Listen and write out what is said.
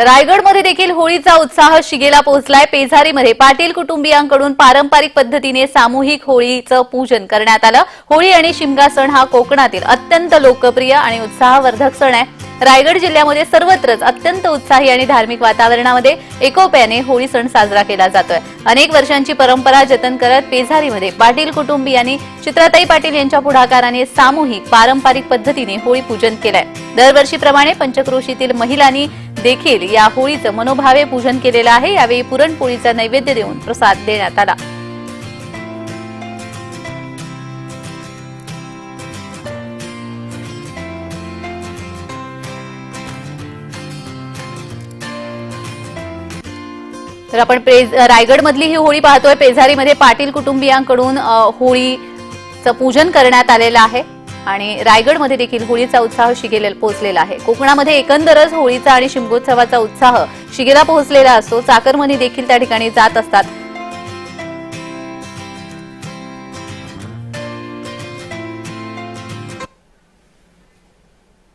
रायगडमध्ये देखील होळीचा उत्साह शिगेला पोहोचलाय. पेझारीमध्ये पाटील कुटुंबियांकडून पारंपरिक पद्धतीने सामूहिक होळीचं पूजन करण्यात आलं. होळी आणि शिमगा सण हा कोकणातील अत्यंत लोकप्रिय आणि उत्साहवर्धक सण आहे. रायगड जिल्ह्यामध्ये सर्वत्रच अत्यंत उत्साही आणि धार्मिक वातावरणामध्ये एकोप्याने होळी सण साजरा केला जातोय. अनेक वर्षांची परंपरा जतन करत पेझारीमध्ये पाटील कुटुंबियांनी चित्राताई पाटील यांच्या पुढाकाराने सामूहिक पारंपरिक पद्धतीने होळी पूजन केलंय. दरवर्षीप्रमाणे पंचक्रोशीतील महिलांनी देखील या होळीचं मनोभावे पूजन केलेलं आहे. यावेळी पुरणपोळीचा नैवेद्य देऊन प्रसाद देण्यात आला. तर आपण पेज रायगडमधली ही होळी पाहतोय. पेझारीमध्ये पाटील कुटुंबियांकडून होळीचं पूजन करण्यात आलेलं आहे. आणि रायगडमध्ये देखील होळीचा उत्साह शिगेला पोहोचलेला आहे. कोकणामध्ये एकंदरच होळीचा आणि शिमगोत्सवाचा उत्साह शिगेला पोहोचलेला असतो. चाकरमनी देखील त्या ठिकाणी जात असतात.